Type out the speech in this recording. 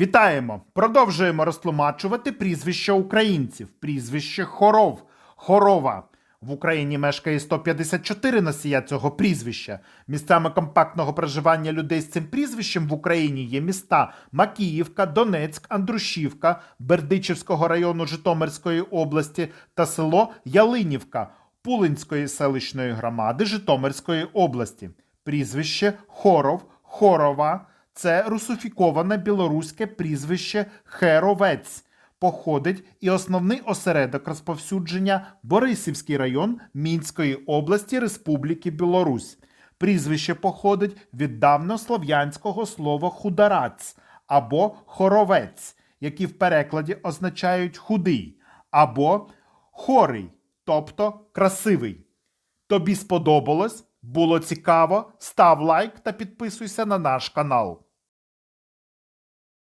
Вітаємо! Продовжуємо розтлумачувати прізвища українців. Прізвище Хоров. Хорова. В Україні мешкає 154 носія цього прізвища. Місцями компактного проживання людей з цим прізвищем в Україні є міста Макіївка, Донецьк, Андрушівка, Бердичівського району Житомирської області та село Ялинівка Пулинської селищної громади Житомирської області. Прізвище Хоров, Хорова це русифіковане білоруське прізвище Херовець. Походить і основний осередок розповсюдження Борисівський район Мінської області Республіки Білорусь. Прізвище походить від давнослов'янського слова хударац або хоровець, які в перекладі означають худий, або хорий, тобто красивий. Тобі сподобалось? Було цікаво? Став лайк та підписуйся на наш канал.